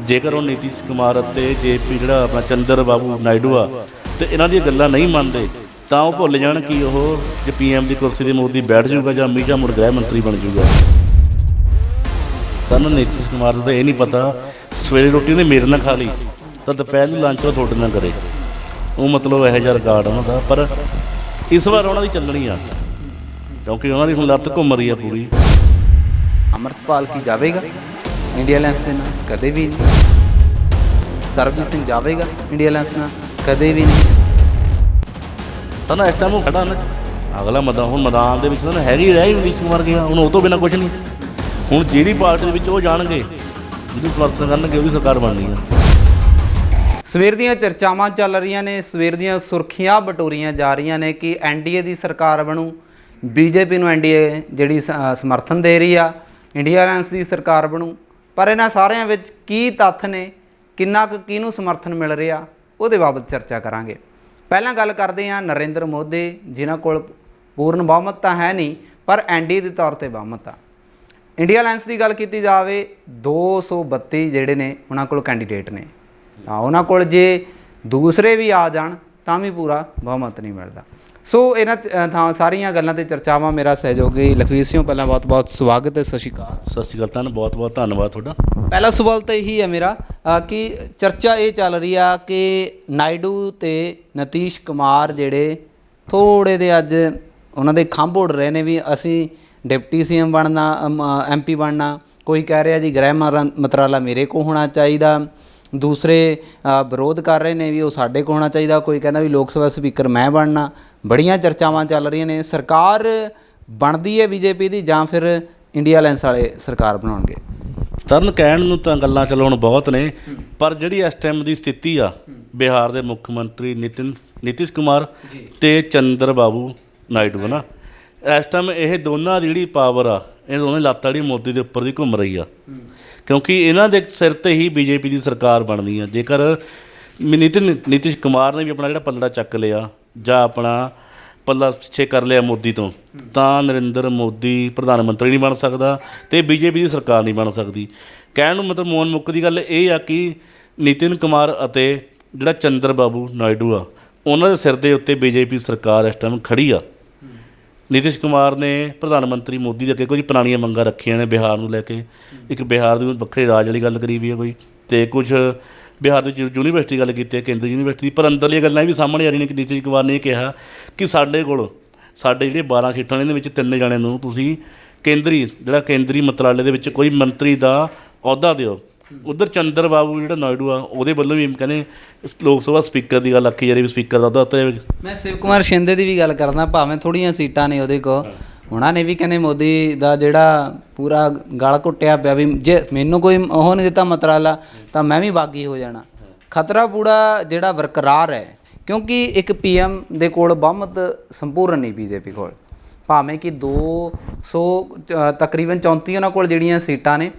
ਜੇਕਰ ਉਹ ਨੀਤੀਸ਼ ਕੁਮਾਰ ਅਤੇ ਜੇਪੀ ਜਿਹੜਾ ਆਪਣਾ ਚੰਦਰ ਬਾਬੂ ਨਾਇਡੂ ਆ, ਤੇ ਇਹਨਾਂ ਦੀਆਂ ਗੱਲਾਂ ਨਹੀਂ ਮੰਨਦੇ, ਤਾਂ ਉਹ ਭੁੱਲ ਜਾਣ ਕਿ ਉਹ ਜੇ ਪੀਐਮ ਦੀ ਕੁਰਸੀ ਤੇ ਮੋਦੀ ਬੈਠ ਜਾਊਗਾ ਜਾਂ ਅਮਿਤ ਸ਼ਾਹ ਮੁੜ ਗ੍ਰਹਿ ਮੰਤਰੀ ਬਣ ਜਾਊਗਾ। ਸਾਨੂੰ ਨੀਤੀਸ਼ ਕੁਮਾਰ ਨੂੰ ਤਾਂ ਇਹ ਨਹੀਂ ਪਤਾ, ਸਵੇਰੇ ਰੋਟੀ ਉਹਨੇ ਮੇਰੇ ਨਾਲ ਖਾ ਲਈ, ਤਾਂ ਦੁਪਹਿਰ ਨੂੰ ਲੰਚ ਉਹ ਤੁਹਾਡੇ ਨਾਲ ਕਰੇ। ਉਹ ਮਤਲਬ ਇਹੋ ਜਿਹਾ ਰਿਕਾਰਡ ਉਹਨਾਂ ਦਾ, ਪਰ ਇਸ ਵਾਰ ਉਹਨਾਂ ਦੀ ਚੱਲਣੀ ਆ, ਕਿਉਂਕਿ ਉਹਨਾਂ ਦੀ ਹੁਣ ਲੱਤ ਘੁੰਮ ਰਹੀ ਆ ਪੂਰੀ। ਅਮਰਤਪਾਲ ਕੀ ਜਾਵੇਗਾ? ਇੰਡੀਆ ਅਲਾਈਅੰਸ ਦੇ ਨਾਲ ਕਦੇ ਵੀ ਨਹੀਂ। ਸਰਬਜੀਤ ਸਿੰਘ ਜਾਵੇਗਾ ਇੰਡੀਆ ਅਲਾਈਅੰਸ ਨਾਲ ਕਦੇ ਵੀ ਨਹੀਂ। ਤਾਂ ਨਾ ਇਸ ਟਾਈਮ ਉਹ ਖੜਾ ਨਾ। ਅਗਲਾ ਮੈਦਾਨ ਹੁਣ ਮੈਦਾਨ ਦੇ ਵਿੱਚ ਤਾਂ ਹੈਗੀ ਰਹਿ ਹੀ ਨੀਤੀਸ਼ ਕੁਮਾਰ ਗਿਆ ਹੁਣ ਉਹ ਤੋਂ ਬਿਨਾ ਕੁਝ ਨਹੀਂ। ਹੁਣ ਜਿਹੜੀ ਪਾਰਟੀ ਦੇ ਵਿੱਚ ਉਹ ਜਾਣਗੇ ਜਿਹਨੂੰ ਸਮਰਥਨ ਕਰਨਗੇ ਉਹਦੀ ਸਰਕਾਰ ਬਣਨੀ ਆ। ਸਵੇਰ ਦੀਆਂ ਚਰਚਾਵਾਂ ਚੱਲ ਰਹੀਆਂ ਨੇ ਸਵੇਰ ਦੀਆਂ ਸੁਰਖੀਆਂ ਬਟੋਰੀਆਂ ਜਾ ਰਹੀਆਂ ਨੇ ਕਿ ਐਨਡੀਏ ਦੀ ਸਰਕਾਰ ਬਣੂ। ਬੀਜੇਪੀ ਨੂੰ ਐਨਡੀਏ ਜਿਹੜੀ ਸਮਰਥਨ ਦੇ ਰਹੀ ਆ ਇੰਡੀਆ ਅਲਾਈਅੰਸ ਦੀ ਸਰਕਾਰ ਬਣੂ। ਪਰ ਇਹਨਾਂ ਸਾਰਿਆਂ ਵਿੱਚ ਕੀ ਤੱਥ ਨੇ, ਕਿੰਨਾ ਕੁ ਕਿਹਨੂੰ ਸਮਰਥਨ ਮਿਲ ਰਿਹਾ, ਉਹਦੇ ਬਾਬਤ ਚਰਚਾ ਕਰਾਂਗੇ। ਪਹਿਲਾਂ ਗੱਲ ਕਰਦੇ ਹਾਂ ਨਰਿੰਦਰ ਮੋਦੀ, ਜਿਨ੍ਹਾਂ ਕੋਲ ਪੂਰਨ ਬਹੁਮਤ ਤਾਂ ਹੈ ਨਹੀਂ, ਪਰ ਐਨਡੀਏ ਦੇ ਤੌਰ ਤੇ ਬਹੁਮਤ ਆ। ਇੰਡੀਆ ਅਲਾਈਅੰਸ ਦੀ ਗੱਲ ਕੀਤੀ ਜਾਵੇ 232 ਜਿਹੜੇ ਨੇ, ਉਹਨਾਂ ਕੋਲ ਕੈਂਡੀਡੇਟ ਨੇ। ਤਾਂ ਉਹਨਾਂ ਕੋਲ ਜੇ ਦੂਸਰੇ ਵੀ ਆ ਜਾਣ, ਤਾਂ ਵੀ ਪੂਰਾ ਬਹੁਮਤ ਨਹੀਂ ਮਿਲਦਾ। ਸੋ ਇਹਨਾਂ ਥਾਂ ਸਾਰੀਆਂ ਗੱਲਾਂ ਤੇ ਚਰਚਾਵਾਂ ਮੇਰਾ ਸਹਿਯੋਗੀ ਲਖਵੀਰ ਸਿੰਘ ਪਹਿਲਾਂ ਬਹੁਤ ਬਹੁਤ ਸਵਾਗਤ ਹੈ ਸਤਿ ਸ਼੍ਰੀ ਅਕਾਲ। ਸਤਿ ਸ਼੍ਰੀ ਅਕਾਲ ਤੁਹਾਨੂੰ ਬਹੁਤ ਬਹੁਤ ਧੰਨਵਾਦ ਤੁਹਾਡਾ। ਪਹਿਲਾ ਸਵਾਲ ਤਾਂ ਇਹੀ ਹੈ ਮੇਰਾ ਕਿ ਚਰਚਾ ਇਹ ਚੱਲ ਰਹੀ ਆ ਕਿ ਨਾਇਡੂ ਤੇ ਨਤੀਸ਼ ਕੁਮਾਰ ਜਿਹੜੇ ਥੋੜੇ ਦੇ ਅੱਜ ਉਹਨਾਂ ਦੇ ਖੰਭ ਉੱਡ ਰਹੇ ਨੇ ਵੀ ਅਸੀਂ ਡਿਪਟੀ ਸੀਐਮ ਬਣਨਾ ਐਮਪੀ ਬਣਨਾ। ਕੋਈ ਕਹਿ ਰਿਹਾ ਜੀ ਗ੍ਰਹਿ ਮੰਤਰਾਲਾ ਮੇਰੇ ਕੋ ਹੋਣਾ ਚਾਹੀਦਾ। ਦੂਸਰੇ ਵਿਰੋਧ ਕਰ ਰਹੇ ਨੇ ਵੀ ਉਹ ਸਾਡੇ ਕੋ ਹੋਣਾ ਚਾਹੀਦਾ। ਕੋਈ ਕਹਿੰਦਾ ਵੀ ਲੋਕ ਸਭਾ ਸਪੀਕਰ ਮੈਂ ਬਣਨਾ। ਬੜੀਆਂ ਚਰਚਾਵਾਂ ਚੱਲ ਰਹੀਆਂ ਨੇ। ਸਰਕਾਰ ਬਣਦੀ ਹੈ ਬੀਜੇਪੀ ਦੀ ਜਾਂ ਫਿਰ ਇੰਡੀਆ ਅਲਾਈਅੰਸ ਵਾਲੇ ਸਰਕਾਰ ਬਣਾਉਣਗੇ? ਤਰਨ ਕਹਿਣ ਨੂੰ ਤਾਂ ਗੱਲਾਂ ਚਲਾਉਣ ਬਹੁਤ ਨੇ ਪਰ ਜਿਹੜੀ ਇਸ ਟਾਈਮ ਦੀ ਸਥਿਤੀ ਆ ਬਿਹਾਰ ਦੇ ਮੁੱਖ ਮੰਤਰੀ ਨਿਤਿਨ ਨਿਤਿਸ਼ ਕੁਮਾਰ ਤੇ ਚੰਦਰ ਬਾਬੂ ਨਾਇਡੂ ਨਾ? ਇਸ ਟਾਈਮ ਇਹ ਦੋਨਾਂ ਦੀ ਜਿਹੜੀ ਪਾਵਰ ਆ ਇਹ ਦੋਵੇਂ ਲੱਤਾਂ ਜਿਹੜੀ ਮੋਦੀ ਦੇ ਉੱਪਰ ਦੀ ਘੁੰਮ ਰਹੀ ਆ। ਕਿਉਂਕਿ ਇਹਨਾਂ ਦੇ ਸਿਰ ਤੇ ਹੀ ਬੀਜੇਪੀ ਦੀ ਸਰਕਾਰ ਬਣਨੀ ਆ। ਜੇਕਰ ਨਿਤਿਨ, ਨਿਤਿਸ਼ ਕੁਮਾਰ ਨੇ ਵੀ ਆਪਣਾ ਜਿਹੜਾ ਪੱਲੜਾ ਚੱਕ ਲਿਆ, ਜਾਂ ਆਪਣਾ ਪੱਲਾ ਪਿੱਛੇ ਕਰ ਲਿਆ ਮੋਦੀ ਤੋਂ, ਤਾਂ ਨਰਿੰਦਰ ਮੋਦੀ ਪ੍ਰਧਾਨ ਮੰਤਰੀ ਨਹੀਂ ਬਣ ਸਕਦਾ ਤੇ ਬੀਜੇਪੀ ਦੀ ਸਰਕਾਰ ਨਹੀਂ ਬਣ ਸਕਦੀ। ਕਹਿਣ ਨੂੰ ਮਤਲਬ ਮੋਨ ਮੁੱਕ ਦੀ ਗੱਲ ਇਹ ਆ ਕਿ ਨਿਤਿਨ ਕੁਮਾਰ ਅਤੇ ਜਿਹੜਾ ਚੰਦਰ ਬਾਬੂ ਨਾਇਡੂ ਆ, ਉਹਨਾਂ ਦੇ ਸਿਰ ਦੇ ਉੱਤੇ ਬੀਜੇਪੀ ਸਰਕਾਰ ਇਸ ਟਾਈਮ ਖੜੀ ਆ। ਨਿਤਿਸ਼ ਕੁਮਾਰ ਨੇ ਪ੍ਰਧਾਨ ਮੰਤਰੀ ਮੋਦੀ ਦੇ ਅੱਗੇ ਕੁਝ ਪੁਰਾਣੀਆਂ ਮੰਗਾਂ ਰੱਖੀਆਂ ਨੇ ਬਿਹਾਰ ਨੂੰ ਲੈ ਕੇ। ਇੱਕ ਬਿਹਾਰ ਦੀ ਵੱਖਰੇ ਰਾਜ ਵਾਲੀ ਗੱਲ ਕਰੀ ਵੀ ਹੈ ਕੋਈ। ਤੇ ਕੁਝ ਬਿਹਾਰ ਦੇ ਵਿੱਚ ਯੂਨੀਵਰਸਿਟੀ ਗੱਲ ਕੀਤੀ ਹੈ, ਕੇਂਦਰ ਯੂਨੀਵਰਸਿਟੀ ਦੀ, ਪਰ ਅੰਦਰਲੀਆਂ ਗੱਲਾਂ ਵੀ ਸਾਹਮਣੇ ਆ ਰਹੀਆਂ ਨੇ ਕਿ ਨਿਤਿਸ਼ ਕੁਮਾਰ ਨੇ ਇਹ ਕਿਹਾ ਕਿ ਸਾਡੇ ਕੋਲ, ਸਾਡੇ ਜਿਹੜੇ 12 ਸੀਟਾਂ ਨੇ, ਇਹਦੇ ਵਿੱਚ ਤਿੰਨ ਜਣੇ ਨੂੰ ਤੁਸੀਂ ਕੇਂਦਰੀ, ਜਿਹੜਾ ਕੇਂਦਰੀ ਮੰਤਰਾਲੇ ਦੇ ਵਿੱਚ ਕੋਈ ਮੰਤਰੀ ਦਾ ਅਹੁਦਾ ਦਿਓ। ਉਧਰ ਚੰਦਰ ਬਾਬੂ ਜਿਹੜਾ ਨਾਇਡੂ ਆ ਉਹਦੇ ਵੱਲੋਂ ਵੀ ਕਹਿੰਦੇ ਲੋਕ ਸਭਾ ਸਪੀਕਰ ਦੀ ਗੱਲ ਆਖੀ ਜਾ ਰਹੀ ਵੀ ਸਪੀਕਰ ਦਾ ਅਹੁਦਾ ਮੈਂ ਸ਼ਿਵ ਕੁਮਾਰ ਸ਼ਿੰਦੇ ਦੀ ਵੀ ਗੱਲ ਕਰਦਾ ਭਾਵੇਂ ਥੋੜੀਆਂ ਸੀਟਾਂ ਨੇ ਉਹਦੇ ਕੋ ਉਹਨਾਂ ਨੇ ਵੀ ਕਹਿੰਦੇ ਮੋਦੀ ਦਾ ਜਿਹੜਾ ਪੂਰਾ ਗਲ ਘੁੱਟਿਆ ਪਿਆ ਵੀ ਜੇ ਮੈਨੂੰ ਕੋਈ ਉਹ ਨਹੀਂ ਦਿੱਤਾ ਮਤਰਾਲਾ ਤਾਂ ਮੈਂ ਵੀ ਬਾਗੀ ਹੋ ਜਾਣਾ। ਖਤਰਾ ਪੂਰਾ ਜਿਹੜਾ ਬਰਕਰਾਰ ਹੈ ਕਿਉਂਕਿ ਇੱਕ ਪੀਐਮ ਦੇ ਕੋਲ ਬਹੁਮਤ ਸੰਪੂਰਨ ਨਹੀਂ ਬੀਜੇਪੀ ਕੋਲ। ਭਾਵੇਂ ਕਿ 200 ਅ, ਤਕਰੀਬਨ 34 ਉਹਨਾਂ ਕੋਲ ਜਿਹੜੀਆਂ ਸੀਟਾਂ ਨੇ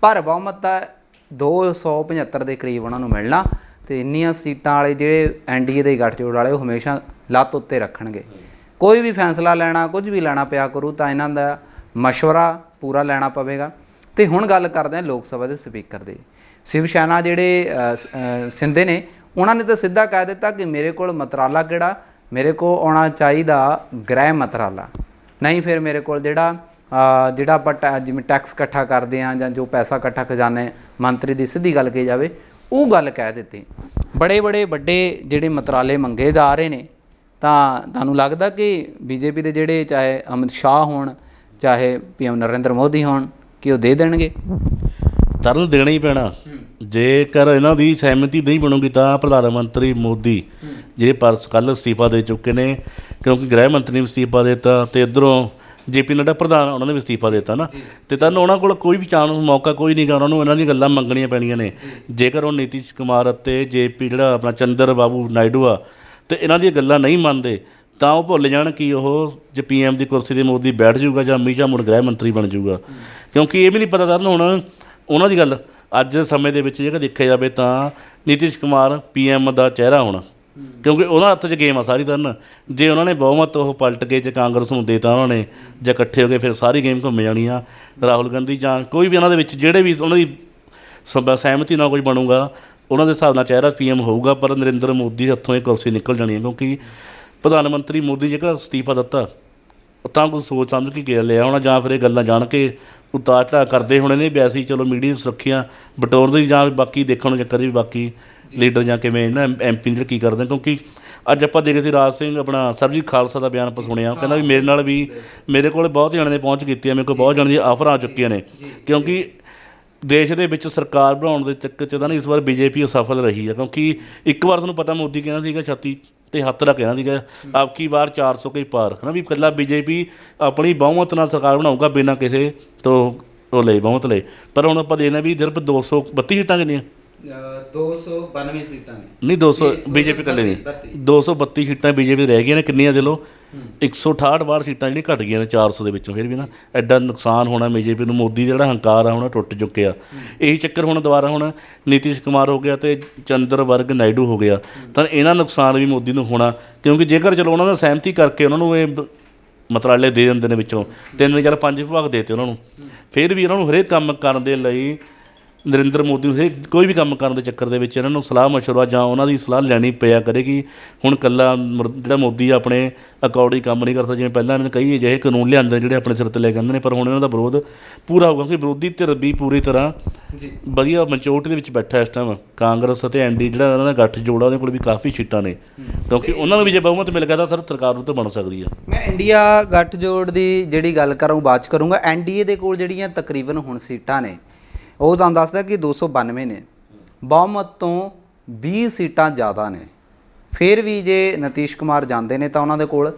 ਪਰ ਬਹੁਮਤ ਦਾ 275 ਦੇ ਕਰੀਬ ਉਹਨਾਂ ਨੂੰ ਮਿਲਣਾ ਤੇ ਇੰਨੀਆਂ ਸੀਟਾਂ ਵਾਲੇ ਜਿਹੜੇ ਐਨਡੀਏ ਦੇ ਗੱਠਜੋੜ ਵਾਲੇ ਉਹ ਹਮੇਸ਼ਾ ਲੱਤ ਉੱਤੇ ਰੱਖਣਗੇ ਕੋਈ ਵੀ ਫੈਸਲਾ ਲੈਣਾ ਕੁਝ ਵੀ ਲੈਣਾ ਪਿਆ ਕਰੂ ਤਾਂ ਇਹਨਾਂ ਦਾ مشورہ ਪੂਰਾ ਲੈਣਾ ਪਵੇਗਾ ਤੇ ਹੁਣ ਗੱਲ ਕਰਦੇ ਹਾਂ ਲੋਕ ਸਭਾ ਦੇ ਸਪੀਕਰ ਦੀ ਸ਼ਿਵ ਸੈਨਾ ਜਿਹੜੇ ਅ, ਸ- ਅ, ਸਿੰਧੇ ਨੇ ਉਹਨਾਂ ਨੇ ਤਾਂ ਸਿੱਧਾ ਕਹਿ ਦਿੱਤਾ ਕਿ ਮੇਰੇ ਕੋਲ ਮਤਰਾਲਾ ਕਿਹੜਾ ਮੇਰੇ ਕੋਲ ਆਉਣਾ ਚਾਹੀਦਾ ਗ੍ਰਹਿ ਮਤਰਾਲਾ ਨਹੀਂ ਫਿਰ ਮੇਰੇ ਕੋਲ ਜਿਹੜਾ ਅ, ਜਿਹੜਾ ਆਪਾਂ ਜਿਵੇਂ ਟੈਕਸ ਇਕੱਠਾ ਕਰਦੇ ਆ ਜਾਂ ਜੋ ਪੈਸਾ ਇਕੱਠਾ ਖਜ਼ਾਨੇ ਮੰਤਰੀ ਦੀ ਸਿੱਧੀ ਗੱਲ ਕਹੀ ਜਾਵੇ ਉਹ ਗੱਲ ਕਹਿ ਦਿੱਤੀ। ਬੜੇ ਬੜੇ ਵੱਡੇ ਜਿਹੜੇ ਮਤਰਾਲੇ ਮੰਗੇ ਜਾ ਰਹੇ ਨੇ ਤਾਂ ਤੁਹਾਨੂੰ ਲੱਗਦਾ ਕਿ ਬੀਜੇਪੀ ਦੇ ਜਿਹੜੇ ਚਾਹੇ ਅਮਿਤ ਸ਼ਾਹ ਹੋਣ ਚਾਹੇ ਪੀਐਮ ਨਰਿੰਦਰ ਮੋਦੀ ਹੋਣ ਕਿ ਉਹ ਦੇ ਦੇਣਗੇ? ਤਰਨ ਦੇਣਾ ਹੀ ਪੈਣਾ। ਜੇਕਰ ਇਹਨਾਂ ਦੀ ਸਹਿਮਤੀ ਨਹੀਂ ਬਣੂਗੀ ਤਾਂ ਪ੍ਰਧਾਨ ਮੰਤਰੀ ਮੋਦੀ ਜਿਹੜੇ ਪਰਸ ਕੱਲ ਅਸਤੀਫਾ ਦੇ ਚੁੱਕੇ ਨੇ ਕਿਉਂਕਿ ਗ੍ਰਹਿ ਮੰਤਰੀ ਨੇ ਅਸਤੀਫਾ ਦੇ ਦਿੱਤਾ ਤੇ ਇਧਰੋਂ ਜੇਪੀ ਨੱਡਾ ਪ੍ਰਧਾਨ ਉਹਨਾਂ ਨੇ ਵੀ ਅਸਤੀਫਾ ਦਿੱਤਾ ਨਾ। ਤੇ ਤਾਂ ਉਹਨਾਂ ਕੋਲ ਕੋਈ ਵੀ ਚਾਂਸ ਮੌਕਾ ਕੋਈ ਨਹੀਂਗਾ ਉਹਨਾਂ ਨੂੰ ਇਹਨਾਂ ਦੀਆਂ ਗੱਲਾਂ ਮੰਗਣੀਆਂ ਪੈਣੀਆਂ ਨੇ। ਜੇਕਰ ਉਹ ਨੀਤੀਸ਼ ਕੁਮਾਰ ਅਤੇ ਜੇਪੀ ਜਿਹੜਾ ਆਪਣਾ ਚੰਦਰ ਬਾਬੂ ਨਾਇਡੂ ਆ ਤੇ ਇਹਨਾਂ ਦੀਆਂ ਗੱਲਾਂ ਨਹੀਂ ਮੰਨਦੇ ਤਾਂ ਉਹ ਭੁੱਲ ਜਾਣ ਕਿ ਉਹ ਜੇ ਪੀਐਮ ਦੀ ਕੁਰਸੀ ਤੇ ਮੋਦੀ ਬੈਠ ਜਾਊਗਾ ਜਾਂ ਸ਼ਾਹ ਮੁੜ ਗ੍ਰਹਿ ਮੰਤਰੀ ਬਣ ਜਾਊਗਾ। ਕਿਉਂਕਿ ਇਹ ਵੀ ਨਹੀਂ ਪਤਾ ਤਰਨ ਹੁਣ ਉਹਨਾਂ ਦੀ ਗੱਲ ਅੱਜ ਦੇ ਸਮੇਂ ਦੇ ਵਿੱਚ ਜੇਕਰ ਦੇਖਿਆ ਜਾਵੇ ਤਾਂ ਨੀਤੀਸ਼ ਕੁਮਾਰ ਪੀਐਮ ਦਾ ਚਿਹਰਾ ਹੋਣਾ ਕਿਉਂਕਿ ਉਹਨਾਂ ਹੱਥ 'ਚ ਗੇਮ ਆ ਸਾਰੀ ਤਰਨ ਜੇ ਉਹਨਾਂ ਨੇ ਬਹੁਮਤ ਉਹ ਪਲਟ ਕੇ ਜੇ ਕਾਂਗਰਸ ਨੂੰ ਦੇਤਾ ਉਹਨਾਂ ਨੇ, ਜਾਂ ਇਕੱਠੇ ਹੋ ਕੇ ਫਿਰ ਸਾਰੀ ਗੇਮ ਘੁੰਮ ਜਾਣੀ ਆ ਰਾਹੁਲ ਗਾਂਧੀ ਜਾਂ ਕੋਈ ਵੀ ਉਹਨਾਂ ਦੇ ਵਿੱਚ ਜਿਹੜੇ ਵੀ ਉਹਨਾਂ ਦੀ ਸਭ ਸਹਿਮਤੀ ਨਾਲ ਕੁਝ ਬਣੂਗਾ, ਉਹਨਾਂ ਦੇ ਹਿਸਾਬ ਨਾਲ ਚਿਹਰਾ ਪੀਐਮ ਹੋਊਗਾ, ਪਰ ਨਰਿੰਦਰ ਮੋਦੀ ਦੇ ਹੱਥੋਂ ਇਹ ਕੁਰਸੀ ਨਿਕਲ ਜਾਣੀ ਹੈ ਕਿਉਂਕਿ ਪ੍ਰਧਾਨ ਮੰਤਰੀ ਮੋਦੀ ਜੇਕਰ ਅਸਤੀਫਾ ਦਿੱਤਾ ਤਾਂ ਕੁਝ ਸੋਚ ਸਮਝ ਕੇ ਗਿਆ ਲਿਆ ਹੋਣਾ ਜਾਂ ਫਿਰ ਇਹ ਗੱਲਾਂ ਜਾਣ ਕੇ ਉਤਾਰ ਚੜਾਅ ਕਰਦੇ ਹੋਣੇ ਨੇ ਵੈਸੇ ਹੀ ਚਲੋ ਮੀਡੀਆ ਸੁਰੱਖਿਆ ਬਟੋਰਦੇ ਜਾਂ ਬਾਕੀ ਦੇਖਣ ਨੂੰ ਚੱਕਰ ਵੀ ਬਾਕੀ ਲੀਡਰ ਜਾਂ ਕਿਵੇਂ ਨਾ ਐਮਪੀ ਜਿਹੜੇ ਕੀ ਕਰਦੇ ਕਿਉਂਕਿ ਅੱਜ ਆਪਾਂ ਦੇਖੇ ਸੀ ਰਾਜ ਸਿੰਘ ਆਪਣਾ ਸਰਬਜੀਤ ਖਾਲਸਾ ਦਾ ਬਿਆਨ ਆਪਾਂ ਸੁਣਿਆ ਉਹ ਕਹਿੰਦਾ ਵੀ ਮੇਰੇ ਨਾਲ ਵੀ ਮੇਰੇ ਕੋਲ ਬਹੁਤ ਜਣੇ ਨੇ ਪਹੁੰਚ ਕੀਤੀ ਹੈ ਮੇਰੇ ਕੋਲ ਬਹੁਤ ਜਣੇ ਦੀ ਆਫਰ ਆ ਚੁੱਕੀਆਂ ਨੇ ਕਿਉਂਕਿ ਦੇਸ਼ ਦੇ ਵਿੱਚ ਸਰਕਾਰ ਬਣਾਉਣ ਦੇ ਚੱਕਰ 'ਚ ਤਾਂ ਨਾ ਇਸ ਵਾਰ ਬੀਜੇਪੀ ਅਸਫਲ ਰਹੀ ਹੈ ਕਿਉਂਕਿ ਇੱਕ ਵਾਰ ਤੁਹਾਨੂੰ ਪਤਾ ਮੋਦੀ ਕਹਿੰਦਾ ਸੀਗਾ ਛਾਤੀ ਤੇ ਹੱਥ ਰੱਖ ਕਹਿਣਾ ਸੀਗਾ ਆਪਕੀ ਵਾਰ 400 ਕੇ ਪਾਰ ਹੈ ਨਾ ਵੀ ਇਕੱਲਾ ਬੀਜੇਪੀ ਆਪਣੀ ਬਹੁਮਤ ਨਾਲ ਸਰਕਾਰ ਬਣਾਊਗਾ ਬਿਨਾਂ ਕਿਸੇ ਤੋਂ ਉਹ ਲਈ ਬਹੁਮਤ ਲਈ ਪਰ ਹੁਣ ਆਪਾਂ ਦੇਖਦੇ ਵੀ ਸਿਰਫ 232 ਸੀਟਾਂ ਕਿੰਨੀਆਂ? 292 ਸੀਟਾਂ ਨੇ। ਨਹੀਂ 200 ਬੀਜੇਪੀ ਇਕੱਲੇ ਨਹੀਂ 232 ਸੀਟਾਂ ਬੀਜੇਪੀ ਰਹਿ ਗਈਆਂ ਨੇ ਕਿੰਨੀਆਂ ਦੇ ਲੋ 168 ਵਾਰ ਸੀਟਾਂ ਜਿਹੜੀਆਂ ਘਟ ਗਈਆਂ ਨੇ 400 ਦੇ ਵਿੱਚੋਂ, ਫਿਰ ਵੀ ਨਾ ਐਡਾ ਨੁਕਸਾਨ ਹੋਣਾ ਬੀਜੇਪੀ ਨੂੰ, ਮੋਦੀ ਦਾ ਜਿਹੜਾ ਹੰਕਾਰ ਆ ਹੁਣ ਟੁੱਟ ਚੁੱਕਿਆ। ਇਹੀ ਚੱਕਰ ਹੁਣ ਦੁਬਾਰਾ ਹੁਣ ਨੀਤੀਸ਼ ਕੁਮਾਰ ਹੋ ਗਿਆ ਤੇ ਚੰਦਰ ਵਰਗ ਨਾਇਡੂ ਹੋ ਗਿਆ। ਤਾਂ ਇਹਨਾਂ ਨੁਕਸਾਨ ਵੀ ਮੋਦੀ ਨੂੰ ਹੋਣਾ, ਕਿਉਂਕਿ ਜੇਕਰ ਚਲੋ ਉਹਨਾਂ ਦਾ ਸਹਿਮਤੀ ਕਰਕੇ ਉਹਨਾਂ ਨੂੰ ਇਹ ਬ- ਮਤਰਾਲੇ ਦੇ ਦਿੰਦੇ ਨੇ ਵਿੱਚੋਂ, ਤਿੰਨ ਚਾਰ ਪੰਜ ਵਿਭਾਗ ਦੇਤੇ ਉਹਨਾਂ ਨੂੰ। ਫਿਰ ਵੀ ਉਹਨਾਂ ਨੂੰ ਹਰੇਕ ਕੰਮ ਕਰਨ ਦੇ ਲਈ ਨਰਿੰਦਰ ਮੋਦੀ ਨੂੰ ਹਰੇਕ ਕੋਈ ਵੀ ਕੰਮ ਕਰਨ ਦੇ ਚੱਕਰ ਦੇ ਵਿੱਚ ਇਹਨਾਂ ਨੂੰ ਸਲਾਹ ਮਸ਼ਵਰਾ ਜਾਂ ਉਹਨਾਂ ਦੀ ਸਲਾਹ ਲੈਣੀ ਪਿਆ ਕਰੇਗੀ ਹੁਣ ਕੱਲਾ ਜਿਹੜਾ ਮੋਦੀ ਆਪਣੇ ਅਕੋਰਡਿੰਗ ਕੰਮ ਨਹੀਂ ਕਰ ਸਕਦਾ ਜਿਵੇਂ ਪਹਿਲਾਂ ਇਹਨਾਂ ਨੇ ਕਈ ਅਜਿਹੇ ਕਾਨੂੰਨ ਲਿਆਂਦੇ ਜਿਹੜੇ ਆਪਣੇ ਸਿਰ ਤੇ ਲੈ ਕੇ ਆਉਂਦੇ ਨੇ ਪਰ ਹੁਣ ਇਹਨਾਂ ਦਾ ਵਿਰੋਧ ਪੂਰਾ ਹੋਊਗਾ ਕਿਉਂਕਿ ਵਿਰੋਧੀ ਧਿਰ ਵੀ ਪੂਰੀ ਤਰ੍ਹਾਂ ਜੀ। ਵਧੀਆ ਮੈਚੋਰਟੀ ਦੇ ਵਿੱਚ ਬੈਠਾ ਇਸ ਟਾਈਮ ਕਾਂਗਰਸ ਅਤੇ ਐਨਡੀ ਜਿਹੜਾ ਉਹਨਾਂ ਦਾ ਗੱਠ ਜੋੜਾ ਉਹਦੇ ਕੋਲ ਵੀ ਕਾਫੀ ਸੀਟਾਂ ਨੇ। ਕਿਉਂਕਿ ਉਹਨਾਂ ਨੂੰ ਵੀ ਜੇ ਬਹੁਮਤ ਮਿਲ ਗਿਆ ਤਾਂ ਸਰ ਸਰਕਾਰ ਉਹ ਤਾਂ ਬਣ ਸਕਦੀ ਆ। ਮੈਂ ਇੰਡੀਆ ਗੱਠਜੋੜ ਦੀ ਜਿਹੜੀ ਗੱਲ ਕਰਾਂ ਬਾਅਦ ਚ ਕਰੂੰਗਾ। ਐਨਡੀਏ ਦੇ ਕੋਲ ਜਿਹੜੀਆਂ ਤਕਰੀਬਨ ਹੁਣ ਸੀਟਾਂ ਨੇ ਉਹ ਤੁਹਾਨੂੰ ਦੱਸਦਾ ਕਿ 292 ਨੇ। ਬਹੁਮਤ ਤੋਂ 20 ਸੀਟਾਂ ਜ਼ਿਆਦਾ ਨੇ। ਫਿਰ ਵੀ ਜੇ ਨਤੀਸ਼ ਕੁਮਾਰ ਜਾਂਦੇ ਨੇ ਤਾਂ ਉਹਨਾਂ ਦੇ ਕੋਲ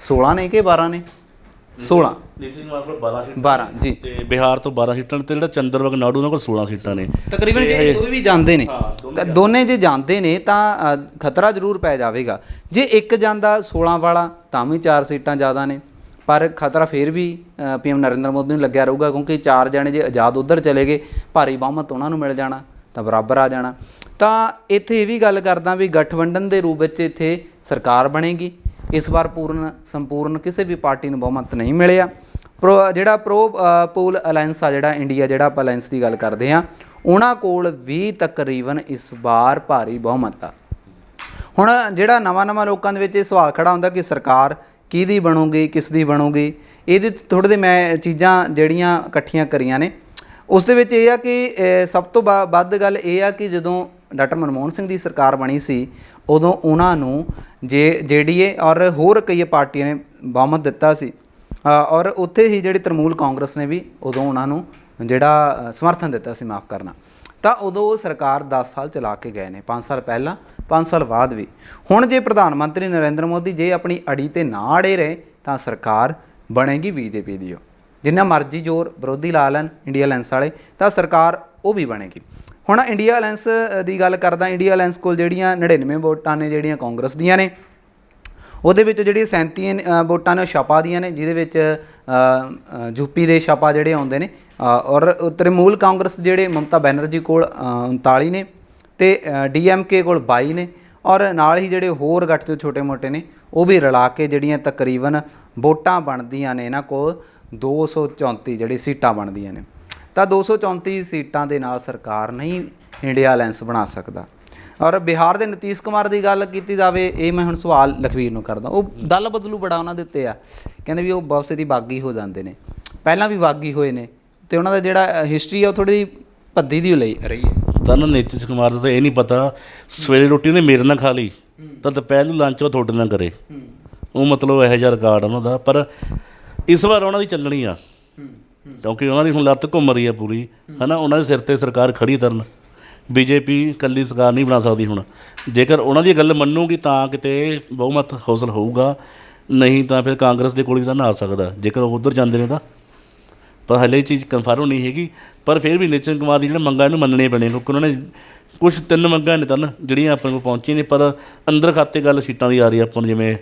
16 ਨੇ ਕਿ 12 ਨੇ? 16 ਨੀਤਿਸ਼ ਕੁਮਾਰ ਕੋਲ 12 ਸੀਟਾਂ 12 ਜੀ। ਤੇ ਬਿਹਾਰ ਤੋਂ 12 ਸੀਟਾਂ ਨੇ ਤੇ ਜਿਹੜਾ ਚੰਦਰਬਾਗ ਨਾਇਡੂ ਉਹਨਾਂ ਕੋਲ 16 ਸੀਟਾਂ ਨੇ। ਤਕਰੀਬਨ ਜੇ ਦੋਵੇਂ ਵੀ ਜਾਂਦੇ ਨੇ ਤਾਂ ਦੋਨੇ ਜੇ ਜਾਂਦੇ ਨੇ ਤਾਂ ਖਤਰਾ ਜ਼ਰੂਰ ਪੈ ਜਾਵੇਗਾ। ਜੇ ਇੱਕ ਜਾਂਦਾ 16 ਵਾਲਾ ਤਾਂ ਵੀ ਚਾਰ ਸੀਟਾਂ ਜ਼ਿਆਦਾ ਨੇ। ਪਰ ਖਤਰਾ ਫਿਰ ਵੀ ਪੀਐਮ ਨਰਿੰਦਰ ਮੋਦੀ ਨੂੰ ਲੱਗਿਆ ਰਹੂਗਾ ਕਿਉਂਕਿ ਚਾਰ ਜਣੇ ਜੇ ਆਜ਼ਾਦ ਉਧਰ ਚਲੇ ਗਏ ਭਾਰੀ ਬਹੁਮਤ ਉਹਨਾਂ ਨੂੰ ਮਿਲ ਜਾਣਾ ਤਾਂ ਬਰਾਬਰ ਆ ਜਾਣਾ। ਤਾਂ ਇੱਥੇ ਇਹ ਵੀ ਗੱਲ ਕਰਦਾ ਵੀ ਗਠਬੰਧਨ ਦੇ ਰੂਪ ਵਿੱਚ ਇੱਥੇ ਸਰਕਾਰ ਬਣੇਗੀ। ਇਸ ਵਾਰ ਪੂਰਨ ਸੰਪੂਰਨ ਕਿਸੇ ਵੀ ਪਾਰਟੀ ਨੂੰ ਬਹੁਮਤ ਨਹੀਂ ਮਿਲਿਆ। ਪ੍ਰੋ ਜਿਹੜਾ ਪ੍ਰੋ ਅ, ਪੂਲ ਅਲਾਈਅੰਸ ਆ ਜਿਹੜਾ ਇੰਡੀਆ ਜਿਹੜਾ ਆਪਾਂ ਅਲਾਈਅੰਸ ਦੀ ਗੱਲ ਕਰਦੇ ਆ ਉਹਨਾਂ ਕੋਲ ਵੀ ਤਕਰੀਬਨ ਇਸ ਵਾਰ ਭਾਰੀ ਬਹੁਮਤ ਆ। ਹੁਣ ਜਿਹੜਾ ਨਵਾਂ ਨਵਾਂ ਲੋਕਾਂ ਦੇ ਵਿੱਚ ਇਹ ਸਵਾਲ ਖੜਾ ਹੁੰਦਾ ਕਿ ਸਰਕਾਰ ਕਿਹਦੀ ਬਣੂਗੀ ਕਿਸ ਦੀ ਬਣੂਗੀ, ਇਹਦੇ ਥੋੜੇ ਦੇ ਮੈਂ ਚੀਜ਼ਾਂ ਜਿਹੜੀਆਂ ਇਕੱਠੀਆਂ ਕਰੀਆਂ ਨੇ। ਉਸ ਦੇ ਵਿੱਚ ਇਹ ਆ ਕਿ ਸਭ ਤੋਂ ਬਾ- ਵੱਧ ਗੱਲ ਇਹ ਆ ਕਿ ਜਦੋਂ ਡਾਕਟਰ ਮਨਮੋਹਨ ਸਿੰਘ ਦੀ ਸਰਕਾਰ ਬਣੀ ਸੀ, ਉਦੋਂ ਉਹਨਾਂ ਨੂੰ ਜੇ ਜੇਡੀਏ ਔਰ ਹੋਰ ਕਈ ਪਾਰਟੀਆਂ ਨੇ ਬਹੁਮਤ ਦਿੱਤਾ ਸੀ। ਔਰ ਉੱਥੇ ਹੀ ਜਿਹੜੀ ਤਰਮੂਲ ਕਾਂਗਰਸ ਨੇ ਵੀ ਉਦੋਂ ਉਹਨਾਂ ਨੂੰ ਜਿਹੜਾ ਸਮਰਥਨ ਦਿੱਤਾ ਸੀ ਮਾਫ ਕਰਨਾ। ਤਾਂ ਉਦੋਂ ਉਹ ਸਰਕਾਰ 10 ਸਾਲ ਚਲਾ ਕੇ ਗਏ ਨੇ 5 ਸਾਲ ਪਹਿਲਾਂ। 5 ਸਾਲ ਬਾਅਦ ਵੀ ਹੁਣ ਜੇ ਪ੍ਰਧਾਨ ਮੰਤਰੀ ਨਰਿੰਦਰ ਮੋਦੀ ਜੇ ਆਪਣੀ ਅੜੀ ਤੇ ਨਾ ਅੜੇ ਰਹੇ ਤਾਂ ਸਰਕਾਰ ਬਣੇਗੀ ਬੀਜੇਪੀ ਦੀ ਓ। ਜਿੰਨਾ ਮਰਜ਼ੀ ਜ਼ੋਰ ਵਿਰੋਧੀ ਲਾ ਲੈਣ ਇੰਡੀਆ ਅਲਾਈਅੰਸ ਵਾਲੇ ਤਾਂ ਸਰਕਾਰ ਉਹ ਵੀ ਬਣੇਗੀ ਹੁਣ ਇੰਡੀਆ ਅਲਾਈਅੰਸ ਦੀ ਗੱਲ ਕਰਦਾ ਇੰਡੀਆ ਅਲਾਈਅੰਸ ਕੋਲ ਜਿਹੜੀਆਂ 99 ਵੋਟਾਂ ਨੇ ਜਿਹੜੀਆਂ ਕਾਂਗਰਸ ਦੀਆਂ ਨੇ ਉਹਦੇ ਵਿੱਚ ਜਿਹੜੀ 37 ਵੋਟਾਂ ਨੇ ਉਹ ਛਾਪਾ ਦੀਆਂ ਨੇ ਜਿਹਦੇ ਵਿੱਚ ਯੂਪੀ ਦੇ ਛਾਪਾ ਜਿਹੜੇ ਆਉਂਦੇ ਨੇ ਔਰ ਤ੍ਰਿਮੂਲ ਕਾਂਗਰਸ ਜਿਹੜੇ ਮਮਤਾ ਬੈਨਰਜੀ ਕੋਲ ਅ, 39 ਨੇ ਤੇ ਡੀਐਮਕੇ ਕੋਲ 22 ਨੇ ਔਰ ਨਾਲ ਹੀ ਜਿਹੜੇ ਹੋਰ ਗੱਠ ਤੋਂ ਛੋਟੇ-ਮੋਟੇ ਨੇ, ਉਹ ਵੀ ਰਲਾ ਕੇ ਜਿਹੜੀਆਂ ਤਕਰੀਬਨ ਵੋਟਾਂ ਬਣਦੀਆਂ ਨੇ ਇਹਨਾਂ ਕੋਲ 234 ਜਿਹੜੀ ਸੀਟਾਂ ਬਣਦੀਆਂ ਨੇ। ਤਾਂ 234 ਸੀਟਾਂ ਦੇ ਨਾਲ ਸਰਕਾਰ ਨਹੀਂ ਇੰਡੀਆ ਅਲਾਈਅੰਸ ਬਣਾ ਸਕਦਾ। ਔਰ ਬਿਹਾਰ ਦੇ ਨਤੀਸ਼ ਕੁਮਾਰ ਦੀ ਗੱਲ ਕੀਤੀ ਜਾਵੇ, ਇਹ ਮੈਂ ਹੁਣ ਸਵਾਲ ਲਖਵੀਰ ਨੂੰ ਕਰਦਾ। ਉਹ ਦਲ ਬਦਲੂ ਬੜਾ ਉਹਨਾਂ ਦੇ ਉੱਤੇ ਆ। ਕਹਿੰਦੇ ਵੀ ਉਹ ਬਹੁਤ ਦੀ ਬਾਗੀ ਹੋ ਜਾਂਦੇ ਨੇ। ਪਹਿਲਾਂ ਵੀ ਬਾਗੀ ਹੋਏ ਨੇ ਤੇ ਉਹਨਾਂ ਦਾ ਜਿਹੜਾ ਹਿਸਟਰੀ ਆ ਉਹ ਥੋੜੀ ਭੱਦੀ ਦੀ ਲਈ ਰਹੀ ਹੈ। ਤਾਂ ਨਾ ਨੀਤਿਸ਼ ਕੁਮਾਰ ਦਾ ਤਾਂ ਇਹ ਨਹੀਂ ਪਤਾ, ਸਵੇਰੇ ਰੋਟੀ ਉਹਨੇ ਮੇਰੇ ਨਾਲ ਖਾ ਲਈ, ਤਾਂ ਦੁਪਹਿਰ ਨੂੰ ਲੰਚ ਉਹ ਤੁਹਾਡੇ ਨਾਲ ਕਰੇ। ਉਹ ਮਤਲਬ ਇਹੋ ਜਿਹਾ ਰਿਕਾਰਡ ਉਹਨਾਂ ਦਾ, ਪਰ ਇਸ ਵਾਰ ਉਹਨਾਂ ਦੀ ਚੱਲਣੀ ਆ। ਕਿਉਂਕਿ ਉਹਨਾਂ ਦੀ ਹੁਣ ਲੱਤ ਘੁੰਮ ਰਹੀ ਆ ਪੂਰੀ, ਹਨਾ, ਉਹਨਾਂ ਦੇ ਸਿਰ ਤੇ ਸਰਕਾਰ ਖੜੀ ਤਰਨ ਬੀਜੇਪੀ ਇਕੱਲੀ ਸਰਕਾਰ ਨਹੀਂ ਬਣਾ ਸਕਦੀ ਹੁਣ। ਜੇਕਰ ਉਹਨਾਂ ਦੀ ਗੱਲ ਮੰਨੂਗੀ ਤਾਂ ਕਿਤੇ ਬਹੁਮਤ ਹੌਸਲ ਹੋਊਗਾ, ਨਹੀਂ ਤਾਂ ਫਿਰ ਕਾਂਗਰਸ ਦੇ ਕੋਲ ਵੀ ਤਾਂ ਨਾ ਆ ਸਕਦਾ। ਜੇਕਰ ਉਹ ਉਧਰ ਜਾਂਦੇ ਨੇ ਤਾਂ। ਪਰ ਹਲੇ ਇਹ ਚੀਜ਼ ਕਨਫਰਮ ਨਹੀਂ ਹੈਗੀ। ਪਰ ਫਿਰ ਵੀ ਨਿਤਿਨ ਕੁਮਾਰ ਦੀ ਜਿਹੜਾ ਮੰਗਾਂ ਇਹਨੂੰ ਮੰਨਣੀਆਂ ਪੈਣੀਆਂ ਕਿਉਂਕਿ ਉਹਨਾਂ ਨੇ ਕੁਝ ਤਿੰਨ ਮੰਗਾਂ ਨੇ ਤਨ ਜਿਹੜੀਆਂ ਆਪਣੇ ਕੋਲ ਪਹੁੰਚੀਆਂ ਨੇ, ਪਰ ਅੰਦਰ ਖਾਤੇ ਗੱਲ ਸੀਟਾਂ ਦੀ ਆ ਰਹੀ ਆ ਆਪਾਂ ਨੂੰ, ਜਿਵੇਂ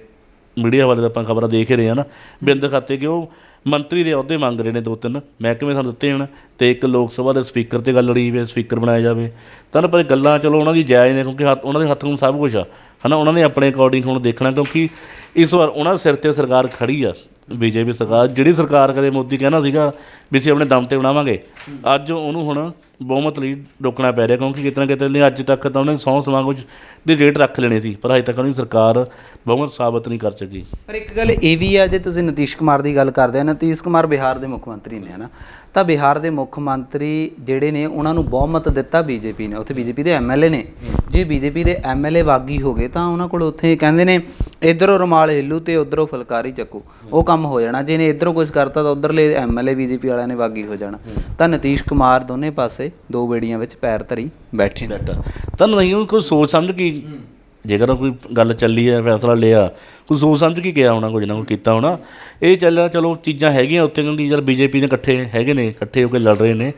ਮੀਡੀਆ ਵਾਲੇ ਦਾ ਆਪਾਂ ਖਬਰਾਂ ਦੇਖ ਹੀ ਰਹੇ ਆ ਨਾ, ਵੀ ਅੰਦਰ ਖਾਤੇ ਕਿ ਉਹ ਮੰਤਰੀ ਦੇ ਅਹੁਦੇ ਮੰਗ ਰਹੇ ਨੇ ਦੋ ਤਿੰਨ, ਮਹਿਕਮੇ ਸਾਨੂੰ ਦਿੱਤੇ ਹਨ ਤੇ ਇੱਕ ਲੋਕ ਸਭਾ ਦੇ ਸਪੀਕਰ ਤੇ ਗੱਲ ਲੜੀ ਵੀ ਸਪੀਕਰ ਬਣਾਇਆ ਜਾਵੇ। ਤਾਂ ਪਰ ਗੱਲਾਂ ਚਲੋ ਉਹਨਾਂ ਦੀ ਜਾਇਜ਼ ਨੇ, ਕਿਉਂਕਿ ਹੱਥ ਉਹਨਾਂ ਦੇ ਹੱਥ ਨੂੰ ਸਭ ਕੁਝ ਆ। ਹਨਾ, ਉਹਨਾਂ ਨੇ ਆਪਣੇ ਅਕੋਰਡਿੰਗ ਹੁਣ ਦੇਖਣਾ, ਕਿਉਂਕਿ ਇਸ ਵਾਰ ਉਹਨਾਂ ਦੇ ਸਿਰ ਤੇ ਸਰਕਾਰ ਖੜੀ ਆ। ਬੀਜੇਪੀ ਸਰਕਾਰ, ਜਿਹੜੀ ਸਰਕਾਰ ਕਦੇ ਮੋਦੀ ਕਹਿੰਦਾ ਸੀਗਾ ਵੀ ਅਸੀਂ ਆਪਣੇ ਦਮ ਤੇ ਬਣਾਵਾਂਗੇ, ਅੱਜ ਉਹਨੂੰ ਹੁਣ ਬਹੁਮਤ ਲਈ ਰੋਕਣਾ ਪੈ ਰਿਹਾ, ਕਿਉਂਕਿ ਕਿਤੇ ਨਾ ਕਿਤੇ ਲਈ ਅੱਜ ਤੱਕ ਤਾਂ ਉਹਨੇ ਸੌ ਸਮਾਗਮ 'ਚ ਦੀ ਡੇਟ ਰੱਖ ਲੈਣੀ ਸੀ, ਪਰ ਅਜੇ ਤੱਕ ਉਹਦੀ ਸਰਕਾਰ ਬਹੁਮਤ ਸਾਬਤ ਨਹੀਂ ਕਰ ਸਕੀ। ਪਰ ਇੱਕ ਗੱਲ ਇਹ ਵੀ ਆ, ਜੇ ਤੁਸੀਂ ਨਤੀਸ਼ ਕੁਮਾਰ ਦੀ ਗੱਲ ਕਰਦੇ ਆ, ਨਤੀਸ਼ ਕੁਮਾਰ ਬਿਹਾਰ ਦੇ ਮੁੱਖ ਮੰਤਰੀ ਨੇ, ਹਨਾ? ਤਾਂ ਬਿਹਾਰ ਦੇ ਮੁੱਖ ਮੰਤਰੀ ਜਿਹੜੇ ਨੇ, ਉਹਨਾਂ ਨੂੰ ਬਹੁਮਤ ਦਿੱਤਾ ਬੀਜੇਪੀ ਨੇ, ਉੱਥੇ ਬੀਜੇਪੀ ਦੇ ਐਮਐਲਏ ਨੇ। ਜੇ ਬੀਜੇਪੀ ਦੇ ਐਮਐਲਏ ਬਾਗੀ ਹੋ ਗਏ ਤਾਂ ਉਹਨਾਂ ਕੋਲ ਉੱਥੇ ਕਹਿੰਦੇ ਨੇ ਇਧਰੋਂ ਰੁਮਾਲ ਹਿੱਲੂ ਤੇ ਉਧਰੋਂ ਫੁਲਕਾਰੀ ਚੱਕੂ। ਉਹ ਕੰਮ ਹੋ ਜਾਣਾ। ਜੇ ਨੇ ਇਧਰੋਂ ਕੁਝ ਕਰਤਾ ਤਾਂ ਉਧਰਲੇ ਐਮਐਲਏ ਬੀਜੇਪੀ ਵਾਲਿਆਂ ਨੇ ਬਾਗੀ ਹੋ ਜਾਣਾ। ਤਾਂ ਨਤੀਸ਼ ਕੁਮਾਰ ਦੋਨੇ ਪਾਸੇ ਦੋ ਬੇੜੀਆਂ ਵਿੱਚ ਪੈਰ ਧਰੀ ਬੈਠੇ ਨੇ। ਡਾਟਾ ਤਾਂ ਨਹੀਂ ਉਹ ਕੋਈ ਸੋਚ ਸਮਝ ਕੇ ਜੇਕਰ ਕੋਈ ਗੱਲ ਚੱਲੀ ਹੈ ਫੈਸਲਾ ਲਿਆ ਕੋਈ ਸੋਚ ਸਮਝ ਕੇ ਗਿਆ ਹੋਣਾ ਕੁਝ ਨਾ ਕੋਈ ਕੀਤਾ ਹੋਣਾ। ਇਹ ਚੱਲਿਆ ਚਲੋ ਚੀਜ਼ਾਂ ਹੈਗੀਆਂ ਉੱਤੇ ਕਿਉਂਕਿ ਯਾਰ ਬੀਜੇਪੀ ਦੇ ਇਕੱਠੇ ਹੈਗੇ ਨੇ ਇਕੱਠੇ ਹੋ ਕੇ ਲੜ ਰਹੇ ਨੇ।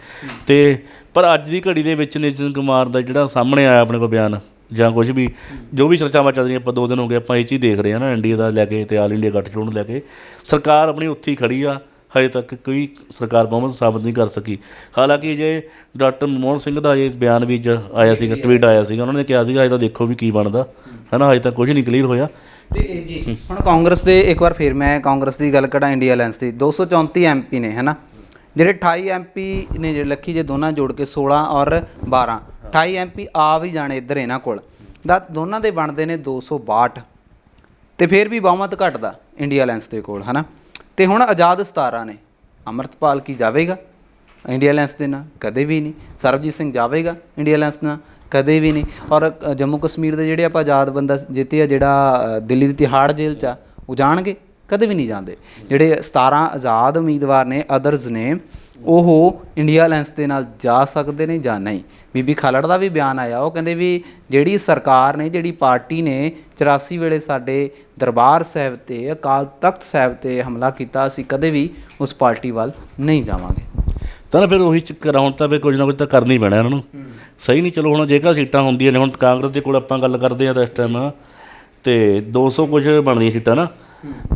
ਤੇ ਪਰ ਅੱਜ ਦੀ ਘੜੀ ਦੇ ਵਿੱਚ ਨਿਤਿਨ ਕੁਮਾਰ ਦਾ ਜਿਹੜਾ ਸਾਹਮਣੇ ਆਇਆ ਆਪਣੇ ਕੋਲ ਬਿਆਨ, ਜਾਂ ਕੁਝ ਵੀ, ਜੋ ਵੀ ਚਰਚਾਵਾਂ ਚੱਲ ਰਹੀਆਂ, ਆਪਾਂ ਦੋ ਦਿਨ ਹੋ ਗਏ, ਆਪਾਂ ਇਹ ਚੀਜ਼ ਦੇਖ ਰਹੇ ਹਾਂ ਨਾ ਇੰਡੀਆ ਦਾ ਲੈ ਕੇ ਤੇ ਆਲ ਇੰਡੀਆ ਗੱਠਜੋੜ ਨੂੰ ਲੈ ਕੇ। ਸਰਕਾਰ ਆਪਣੀ ਉੱਥੇ ਹੀ ਖੜੀ ਆ, ਹਜੇ ਤੱਕ ਕੋਈ ਸਰਕਾਰ ਬਹੁਮਤ ਸਾਬਤ ਨਹੀਂ ਕਰ ਸਕੀ। ਹਾਲਾਂਕਿ ਜੇ ਡਾਕਟਰ ਮਨਮੋਹਨ ਸਿੰਘ ਦਾ ਇਹ ਬਿਆਨ ਵੀ ਜ ਆਇਆ ਸੀਗਾ, ਟਵੀਟ ਆਇਆ ਸੀਗਾ, ਉਹਨਾਂ ਨੇ ਕਿਹਾ ਸੀਗਾ, ਹਜੇ ਤਾਂ ਦੇਖੋ ਵੀ ਕੀ ਬਣਦਾ, ਹੈਨਾ, ਹਜੇ ਤੱਕ ਕੁਝ ਨਹੀਂ ਕਲੀਅਰ ਹੋਇਆ। ਤੇ ਇਹ ਜੀ, ਹੁਣ ਕਾਂਗਰਸ ਦੇ ਇੱਕ ਵਾਰ ਫਿਰ ਮੈਂ ਕਾਂਗਰਸ ਦੀ ਗੱਲ ਕਰਾਂ, ਇੰਡੀਆ ਅਲਾਈਅੰਸ ਦੀ 234 ਐਮਪੀ ਨੇ, ਹਨਾ? ਜਿਹੜੇ 28 ਐਮਪੀ ਨੇ ਜਿਹੜੇ ਲੱਖੀ, ਜੇ ਦੋਨਾਂ ਜੋੜ ਕੇ 16 ਔਰ 12 28 ਐਮਪੀ ਆ ਵੀ ਜਾਣੇ ਇੱਧਰ ਇਹਨਾਂ ਕੋਲ। ਦਾ ਦੋਨਾਂ ਦੇ ਬਣਦੇ ਨੇ 262 ਤੇ ਫਿਰ ਵੀ ਬਹੁਮਤ ਘਟਦਾ ਇੰਡੀਆ ਅਲਾਈਅੰਸ ਦੇ ਕੋਲ, ਹਨਾ? ਤੇ ਹੁਣ ਆਜ਼ਾਦ 17 ਨੇ। ਅਮਰਤਪਾਲ ਕੀ ਜਾਵੇਗਾ ਇੰਡੀਆ ਅਲਾਈਅੰਸ ਦੇ ਨਾਲ? ਕਦੇ ਵੀ ਨਹੀਂ। ਸਰਬਜੀਤ ਸਿੰਘ ਜਾਵੇਗਾ ਇੰਡੀਆ ਅਲਾਈਅੰਸ ਨਾਲ? ਕਦੇ ਵੀ ਨਹੀਂ। ਔਰ ਜੰਮੂ ਕਸ਼ਮੀਰ ਦੇ ਜਿਹੜੇ ਆਪਾਂ ਆਜ਼ਾਦ ਬੰਦਾ ਜਿੱਤੇ ਆ ਜਿਹੜਾ ਦਿੱਲੀ ਦੀ ਤਿਹਾੜ ਜੇਲ੍ਹ ਚ ਆ, ਉਹ ਜਾਣਗੇ? ਕਦੇ ਵੀ ਨਹੀਂ ਜਾਂਦੇ। ਜਿਹੜੇ 17 ਆਜ਼ਾਦ ਉਮੀਦਵਾਰ ਨੇ ਅਦਰਸ ਨੇ ਉਹ ਇੰਡੀਆ ਅਲਾਈਅੰਸ ਦੇ ਨਾਲ ਜਾ ਸਕਦੇ ਨੇ ਜਾਂ ਨਹੀਂ। ਬੀਬੀ ਖਾਲੜ ਦਾ ਵੀ ਬਿਆਨ ਆਇਆ ਉਹ ਕਹਿੰਦੇ ਵੀ ਜਿਹੜੀ ਸਰਕਾਰ ਨੇ ਜਿਹੜੀ ਪਾਰਟੀ ਨੇ 84 ਵੇਲੇ ਸਾਡੇ ਦਰਬਾਰ ਸਾਹਿਬ ਤੇ ਅਕਾਲ ਤਖਤ ਸਾਹਿਬ ਤੇ ਹਮਲਾ ਕੀਤਾ ਅਸੀਂ ਕਦੇ ਵੀ ਉਸ ਪਾਰਟੀ ਵੱਲ ਨਹੀਂ ਜਾਵਾਂਗੇ। ਤਾਂ ਫਿਰ ਉਹੀ ਚੱਕਰ ਆ, ਹੁਣ ਤਾਂ ਫਿਰ ਕੁਝ ਨਾ ਕੁਝ ਤਾਂ ਕਰਨਾ ਹੀ ਪੈਣਾ ਇਹਨਾਂ ਨੂੰ। ਸਹੀ ਨਹੀਂ ਚਲੋ ਹੁਣ ਜੇਕਰ ਸੀਟਾਂ ਹੁੰਦੀਆਂ ਨੇ ਹੁਣ ਕਾਂਗਰਸ ਦੇ ਕੋਲ ਆਪਾਂ ਗੱਲ ਕਰਦੇ ਆ ਤਾਂ ਇਸ ਟਾਈਮ ਤੇ 200 ਕੁਝ ਬਣਦੀਆਂ ਸੀਟਾਂ ਨਾ।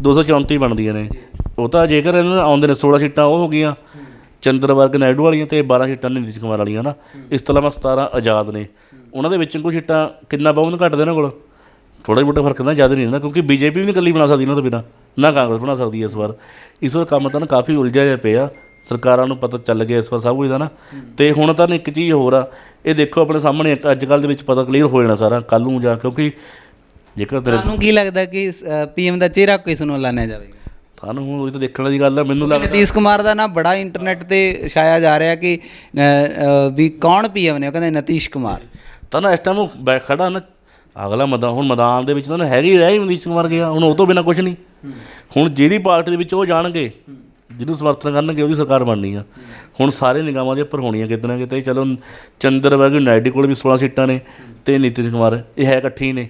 234 ਬਣਦੀਆਂ ਨੇ। ਉਹ ਤਾਂ ਜੇਕਰ ਇਹਨਾਂ ਨੂੰ ਆਉਂਦੇ ਨੇ 16 ਸੀਟਾਂ ਉਹ ਹੋ ਗਈਆਂ। ਚੰਦਰਵਰਗ ਨਾਇਡੂ ਵਾਲੀਆਂ ਤੇ 12 ਸੀਟਾਂ ਨਿਤਿਸ਼ ਕੁਮਾਰ ਵਾਲੀਆਂ ਨਾ ਇਸ ਤੋਂ ਇਲਾਵਾ 17 ਆਜ਼ਾਦ ਨੇ। ਉਹਨਾਂ ਦੇ ਵਿੱਚੋਂ ਕੋਈ ਸੀਟਾਂ ਕਿੰਨਾ ਬਹੁਮਤ ਘੱਟਦੇ ਇਹਨਾਂ ਕੋਲ? ਥੋੜਾ ਜਿਹਾ ਫ਼ਰਕ ਨਾ ਜ਼ਿਆਦਾ ਨਹੀਂ ਨਾ ਕਿਉਂਕਿ ਬੀਜੇਪੀ ਵੀ ਨਹੀਂ ਇਕੱਲੀ ਬਣਾ ਸਕਦੀ ਇਹਨਾਂ ਤੋਂ ਬਿਨਾਂ, ਨਾ ਕਾਂਗਰਸ ਬਣਾ ਸਕਦੀ ਹੈ ਇਸ ਵਾਰ। ਇਸ ਵਾਰ ਕੰਮ ਤਾਂ ਨਾ ਕਾਫੀ ਉਲਝਿਆ ਜਿਹਾ ਪਿਆ। ਸਰਕਾਰਾਂ ਨੂੰ ਪਤਾ ਚੱਲ ਗਿਆ ਇਸ ਵਾਰ ਸਭ ਕੁਝ ਦਾ ਨਾ। ਤੇ ਹੁਣ ਤਾਂ ਇੱਕ ਚੀਜ਼ ਹੋਰ ਆ, ਇਹ ਦੇਖੋ ਆਪਣੇ ਸਾਹਮਣੇ ਇੱਕ ਅੱਜ ਕੱਲ੍ਹ ਦੇ ਵਿੱਚ ਪਤਾ ਕਲੀਅਰ ਹੋ ਜਾਣਾ ਸਾਰਾ ਕੱਲ ਨੂੰ ਜਾ ਕਿਉਂਕਿ ਜੇਕਰ ਤੇਰੇ ਤੁਹਾਨੂੰ ਕੀ ਲੱਗਦਾ ਕਿ ਪੀਐਮ ਦਾ ਚਿਹਰਾ ਕਿਸ ਨੂੰ ਲਾਣਿਆ ਜਾਵੇਗਾ? ਤੁਹਾਨੂੰ ਹੁਣ ਇਹ ਤਾਂ ਦੇਖਣ ਦੀ ਗੱਲ ਆ ਮੈਨੂੰ ਲੱਗਦਾ ਨਤੀਸ਼ ਕੁਮਾਰ ਦਾ ਨਾ ਬੜਾ ਇੰਟਰਨੈਟ ਤੇ ਛਾਇਆ ਜਾ ਰਿਹਾ ਕਿ ਵੀ ਕੌਣ ਪੀਐਮ ਨੇ ਉਹ ਕਹਿੰਦੇ ਨਤੀਸ਼ ਕੁਮਾਰ। ਤਾਂ ਨਾ ਇਸ ਟਾਈਮ ਉਹ ਬੈ ਖੜਾ ਨਾ ਅਗਲਾ ਮੈਦਾਨ ਹੁਣ ਮੈਦਾਨ ਦੇ ਵਿੱਚ ਤਾਂ ਹੈਗੀ ਰਹਿ ਹੀ ਮਨੀਸ਼ ਕੁਮਾਰ ਗਿਆ ਹੁਣ ਉਹ ਤੋਂ ਬਿਨਾ ਕੁਝ ਨਹੀਂ। ਹੁਣ ਜਿਹੜੀ ਪਾਰਟੀ ਦੇ ਵਿੱਚ ਉਹ ਜਾਣਗੇ ਜਿਹਨੂੰ ਸਮਰਥਨ ਕਰਨਗੇ ਉਹਦੀ ਸਰਕਾਰ ਬਣਨੀ ਆ। ਹੁਣ ਸਾਰੇ ਨਿਗਾਮਾਂ ਦੇ ਉੱਪਰ ਹੋਣੀਆਂ ਕਿਤੇ ਨਾ ਕਿਤੇ ਚਲੋ ਚੰਦਰਬਾਬੂ ਨਾਇਡੂ ਕੋਲ ਵੀ 16 ਸੀਟਾਂ ਨੇ ਤੇ ਨਿਤਿਸ਼ ਕੁਮਾਰ ਇਹ ਹੈ ਇਕੱਠੇ ਹੀ ਨੇ।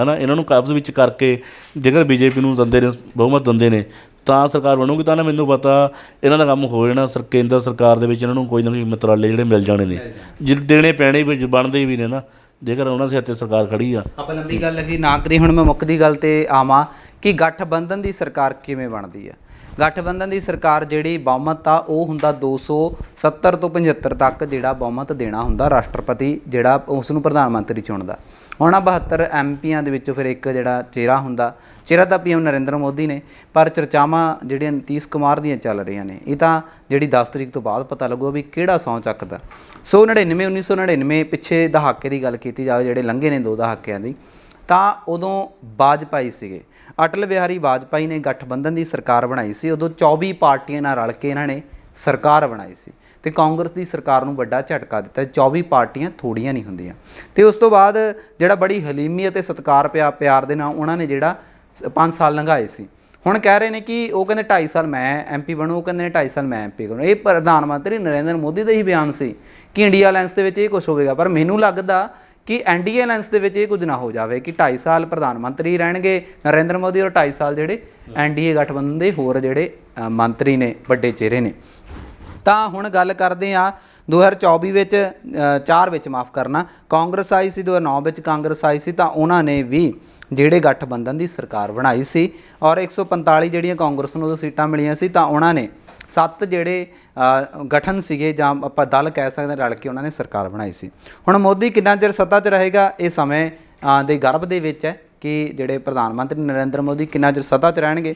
ਹਨਾ? ਇਹਨਾਂ ਨੂੰ ਕਬਜ਼ ਵਿੱਚ ਕਰਕੇ ਜੇਕਰ ਬੀਜੇਪੀ ਨੂੰ ਦਿੰਦੇ ਨੇ, ਬਹੁਮਤ ਦਿੰਦੇ ਨੇ, ਤਾਂ ਸਰਕਾਰ ਬਣੂਗੀ, ਤਾਂ ਨਾ ਮੈਨੂੰ ਪਤਾ ਇਹਨਾਂ ਦਾ ਕੰਮ ਹੋ ਜਾਣਾ, ਸਰ, ਕੇਂਦਰ ਸਰਕਾਰ ਦੇ ਵਿੱਚ ਇਹਨਾਂ ਨੂੰ ਕੋਈ ਨਾ ਕੋਈ ਮਤਰਾਲੇ ਜਿਹੜੇ ਮਿਲ ਜਾਣੇ ਨੇ। ਜਿਹੜੇ ਦੇਣੇ ਪੈਣੇ ਵੀ ਬਣਦੇ ਵੀ ਨੇ ਨਾ, ਜੇਕਰ ਉਹਨਾਂ ਦੇ ਤੇ ਸਰਕਾਰ ਖੜੀ ਆ। ਆਪਾਂ ਲੰਬੀ ਗੱਲ ਲੱਗੀ, ਨਾ ਕਰੀ ਹੁਣ ਮੈਂ ਮੁੱਖ ਦੀ ਗੱਲ ਤੇ ਆਵਾਂ ਕਿ ਗੱਠਬੰਧਨ ਦੀ ਸਰਕਾਰ ਕਿਵੇਂ ਬਣਦੀ ਆ। ਗੱਠਬੰਧਨ ਦੀ ਸਰਕਾਰ ਜਿਹੜੀ ਬਹੁਮਤ ਆ, ਉਹ ਹੁੰਦਾ 270 ਤੋਂ 75 ਤੱਕ ਜਿਹੜਾ ਬਹੁਮਤ ਦੇਣਾ ਹੁੰਦਾ ਰਾਸ਼ਟਰਪਤੀ ਜਿਹੜਾ ਉਸ ਨੂੰ ਪ੍ਰਧਾਨ ਮੰਤਰੀ ਚੁਣਦਾ। ਉਹਨਾਂ ਆ 72 ਐਮਪੀਆਂ ਦੇ ਵਿੱਚੋਂ ਫਿਰ ਇੱਕ ਜਿਹੜਾ ਚਿਹਰਾ ਹੁੰਦਾ, ਚਿਹਰਾ ਤਾਂ ਪੀਐਮ ਨਰਿੰਦਰ ਮੋਦੀ ਨੇ, ਪਰ ਚਰਚਾਵਾਂ ਜਿਹੜੀਆਂ ਨਤੀਸ਼ ਕੁਮਾਰ ਦੀਆਂ ਚੱਲ ਰਹੀਆਂ ਨੇ, ਇਹ ਤਾਂ ਜਿਹੜੀ 10 ਤਰੀਕ ਤੋਂ ਬਾਅਦ ਪਤਾ ਲੱਗੂਗਾ ਵੀ ਕਿਹੜਾ ਸੌਂ ਚੱਕਦਾ। ਸੋ 99 1999 ਪਿੱਛੇ ਦਹਾਕੇ ਦੀ ਗੱਲ ਕੀਤੀ ਜਾਵੇ, ਜਿਹੜੇ ਲੰਘੇ ਨੇ ਦੋ ਦਹਾਕਿਆਂ ਦੀ, ਤਾਂ ਉਦੋਂ ਵਾਜਪਾਈ ਸੀਗੇ। ਅਟਲ ਬਿਹਾਰੀ ਵਾਜਪਾਈ ਨੇ ਗਠਬੰਧਨ ਦੀ ਸਰਕਾਰ ਬਣਾਈ ਸੀ, ਉਦੋਂ 24 ਪਾਰਟੀਆਂ ਨਾਲ ਰਲ ਕੇ ਇਹਨਾਂ ਨੇ ਸਰਕਾਰ ਬਣਾਈ ਸੀ। ਤੇ ਕਾਂਗਰਸ ਦੀ ਸਰਕਾਰ ਨੂੰ ਵੱਡਾ ਝਟਕਾ ਦਿੱਤਾ। 24 ਪਾਰਟੀਆਂ ਥੋੜੀਆਂ ਨਹੀਂ ਹੁੰਦੀਆਂ। ਤੇ ਉਸ ਤੋਂ ਬਾਅਦ ਜਿਹੜਾ ਬੜੀ ਹਲੀਮੀ ਅਤੇ ਸਤਿਕਾਰ ਪਿਆ ਪਿਆਰ ਦੇ ਨਾਲ ਉਹਨਾਂ ਨੇ ਜਿਹੜਾ 5 ਸਾਲ ਲੰਘਾਏ ਸੀ। ਹੁਣ ਕਹਿ ਰਹੇ ਨੇ ਕਿ ਉਹ ਕਹਿੰਦੇ 2.5 ਸਾਲ ਮੈਂ ਐਮਪੀ ਬਣੂ ਉਹ ਕਹਿੰਦੇ ਨੇ 2.5 ਸਾਲ ਮੈਂ ਐਮਪੀ ਬਣੂ ਇਹ ਪ੍ਰਧਾਨ ਮੰਤਰੀ ਨਰਿੰਦਰ ਮੋਦੀ ਦਾ ਹੀ ਬਿਆਨ ਸੀ ਕਿ ਇੰਡੀਆ ਅਲਾਈਅੰਸ ਦੇ ਵਿੱਚ ਇਹ ਕੁਝ ਹੋਵੇਗਾ। ਪਰ ਮੈਨੂੰ ਲੱਗਦਾ ਕਿ ਐਨਡੀਏ ਅਲਾਈਅੰਸ ਦੇ ਵਿੱਚ ਇਹ ਕੁਝ ਨਾ ਹੋ ਜਾਵੇ ਕਿ 2.5 ਸਾਲ ਪ੍ਰਧਾਨ ਮੰਤਰੀ ਰਹਿਣਗੇ ਨਰਿੰਦਰ ਮੋਦੀ ਔਰ 2.5 ਸਾਲ ਜਿਹੜੇ ਐਨਡੀਏ ਗਠਬੰਧਨ ਦੇ ਹੋਰ ਜਿਹੜੇ ਮੰਤਰੀ ਨੇ ਵੱਡੇ ਚਿਹਰੇ ਨੇ। ਤਾਂ ਹੁਣ ਗੱਲ ਕਰਦੇ ਆ 2024 ਵਿੱਚ 4 ਵਿੱਚ ਮਾਫ ਕਰਨਾ। ਕਾਂਗਰਸ ਆਈ ਸੀ 2009 ਵਿੱਚ ਕਾਂਗਰਸ ਆਈ ਸੀ, ਤਾਂ ਉਹਨਾਂ ਨੇ ਵੀ ਜਿਹੜੇ ਗਠਬੰਧਨ ਦੀ ਸਰਕਾਰ ਬਣਾਈ ਸੀ ਔਰ 145 ਜਿਹੜੀਆਂ ਕਾਂਗਰਸ ਨੂੰ ਉਦੋਂ ਸੀਟਾਂ ਮਿਲੀਆਂ ਸੀ, ਤਾਂ ਉਹਨਾਂ ਨੇ ਸੱਤ ਜਿਹੜੇ ਗਠਨ ਸੀਗੇ ਜਾਂ ਆਪਾਂ ਦਲ ਕਹਿ ਸਕਦੇ ਰਲ ਕੇ ਉਹਨਾਂ ਨੇ ਸਰਕਾਰ ਬਣਾਈ ਸੀ। ਹੁਣ ਮੋਦੀ ਕਿੰਨਾ ਚਿਰ ਸੱਤਾ 'ਚ ਰਹੇਗਾ? ਇਹ ਸਮੇਂ ਦੇ ਗਰਭ ਦੇ ਵਿੱਚ ਹੈ ਕਿ ਜਿਹੜੇ ਪ੍ਰਧਾਨ ਮੰਤਰੀ ਨਰਿੰਦਰ ਮੋਦੀ ਕਿੰਨਾ ਚਿਰ ਸੱਤਾ 'ਚ ਰਹਿਣਗੇ?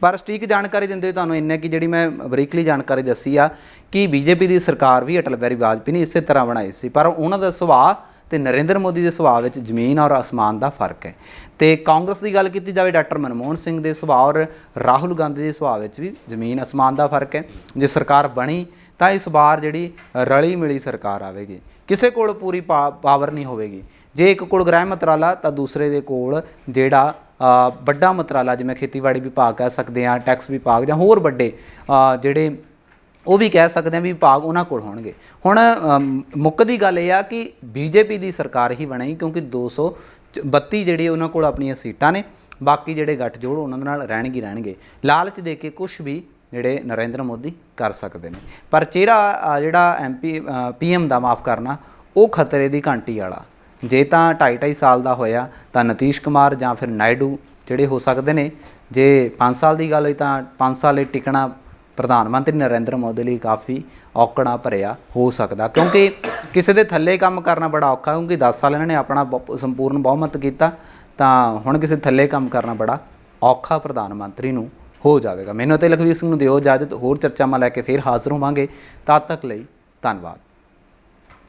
ਪਰ ਸਟੀਕ ਜਾਣਕਾਰੀ ਦਿੰਦੇ ਹੋਏ ਤੁਹਾਨੂੰ ਇੰਨੇ ਕਿ ਜਿਹੜੀ ਮੈਂ ਬਰੀਕਲੀ ਜਾਣਕਾਰੀ ਦੱਸੀ ਆ ਕਿ ਬੀਜੇਪੀ ਦੀ ਸਰਕਾਰ ਵੀ ਅਟਲ ਬਿਹਾਰੀ ਵਾਜਪੇਈ ਨੇ ਇਸੇ ਤਰ੍ਹਾਂ ਬਣਾਈ ਸੀ। ਪਰ ਉਹਨਾਂ ਦਾ ਸੁਭਾਅ ਤੇ ਨਰਿੰਦਰ ਮੋਦੀ ਦੇ ਸੁਭਾਅ ਵਿੱਚ ਜ਼ਮੀਨ ਔਰ ਅਸਮਾਨ ਦਾ ਫ਼ਰਕ ਹੈ। ਤੇ ਕਾਂਗਰਸ ਦੀ ਗੱਲ ਕੀਤੀ ਜਾਵੇ, ਡਾਕਟਰ ਮਨਮੋਹਨ ਸਿੰਘ ਦੇ ਸੁਭਾਅ ਔਰ ਰਾਹੁਲ ਗਾਂਧੀ ਦੇ ਸੁਭਾਅ ਵਿੱਚ ਵੀ ਜ਼ਮੀਨ ਅਸਮਾਨ ਦਾ ਫ਼ਰਕ ਹੈ। ਜੇ ਸਰਕਾਰ ਬਣੀ ਤਾਂ ਇਸ ਵਾਰ ਜਿਹੜੀ ਰਲੀ ਮਿਲੀ ਸਰਕਾਰ ਆਵੇਗੀ। ਕਿਸੇ ਕੋਲ ਪੂਰੀ ਪਾ- ਪਾਵਰ ਨਹੀਂ ਹੋਵੇਗੀ। ਜੇ ਇੱਕ ਕੋਲ ਗ੍ਰਹਿ ਮੰਤਰਾਲਾ ਤਾਂ ਦੂਸਰੇ ਦੇ ਕੋਲ ਜਿਹੜਾ ਵੱਡਾ ਮੰਤਰਾਲਾ ਜਿਵੇਂ ਖੇਤੀਬਾੜੀ ਵਿਭਾਗ ਕਹਿ ਸਕਦੇ ਆ ਟੈਕਸ ਵਿਭਾਗ ਜਾਂ ਹੋਰ ਵੱਡੇ ਜਿਹੜੇ ਉਹ ਵੀ ਕਹਿ ਸਕਦੇ ਆ ਵੀ ਵਿਭਾਗ ਉਹਨਾਂ ਕੋਲ ਹੋਣਗੇ। ਹੁਣ ਮੁੱਕਦੀ ਗੱਲ ਇਹ ਆ ਕਿ ਬੀਜੇਪੀ ਦੀ ਸਰਕਾਰ ਹੀ ਬਣੇਗੀ ਕਿਉਂਕਿ 232 ਜਿਹੜੇ ਉਹਨਾਂ ਕੋਲ ਆਪਣੀਆਂ ਸੀਟਾਂ ਨੇ ਬਾਕੀ ਜਿਹੜੇ ਗੱਠਜੋੜ ਉਹਨਾਂ ਦੇ ਨਾਲ ਰਹਿਣਗੇ ਰਹਿਣਗੇ। ਲਾਲਚ ਦੇ ਕੇ ਕੁਝ ਵੀ ਜਿਹੜੇ ਨਰਿੰਦਰ ਮੋਦੀ ਕਰ ਸਕਦੇ ਨੇ। ਪਰ ਚਿਹਰਾ ਅ, ਜਿਹੜਾ ਐਮਪੀ ਪੀਐਮ ਦਾ ਮਾਫ ਕਰਨਾ ਉਹ ਖਤਰੇ ਦੀ ਘੰਟੀ ਵਾਲਾ। ਜੇ ਤਾਂ 2.5 ਸਾਲ ਦਾ ਹੋਇਆ, ਤਾਂ ਨਤੀਸ਼ ਕੁਮਾਰ ਜਾਂ ਫਿਰ ਨਾਇਡੂ ਜਿਹੜੇ ਹੋ ਸਕਦੇ ਨੇ, ਜੇ 5 ਸਾਲ ਦੀ ਗੱਲ ਹੋਈ ਤਾਂ 5 ਸਾਲ ਲਈ ਟਿਕਣਾ ਪ੍ਰਧਾਨ ਮੰਤਰੀ ਨਰਿੰਦਰ ਮੋਦੀ ਲਈ ਕਾਫੀ ਔਕੜਾ ਭਰਿਆ ਹੋ ਸਕਦਾ। ਕਿਉਂਕਿ ਕਿਸੇ ਦੇ ਥੱਲੇ ਕੰਮ ਕਰਨਾ ਬੜਾ ਔਖਾ, ਕਿਉਂਕਿ 10 ਸਾਲ ਇਹਨਾਂ ਨੇ ਆਪਣਾ ਬਹੁ- ਸੰਪੂਰਨ ਬਹੁਮਤ ਕੀਤਾ, ਤਾਂ ਹੁਣ ਕਿਸੇ ਥੱਲੇ ਕੰਮ ਕਰਨਾ ਬੜਾ ਔਖਾ ਪ੍ਰਧਾਨ ਮੰਤਰੀ ਨੂੰ ਹੋ ਜਾਵੇਗਾ। ਮੈਨੂੰ ਤੇ ਲਖਵੀਰ ਸਿੰਘ ਨੂੰ ਦਿਓ ਇਜਾਜ਼ਤ, ਹੋਰ ਚਰਚਾਵਾਂ ਲੈ ਕੇ ਫੇਰ ਹਾਜ਼ਰ ਹੋਵਾਂਗੇ। ਤਦ ਤੱਕ ਲਈ ਧੰਨਵਾਦ।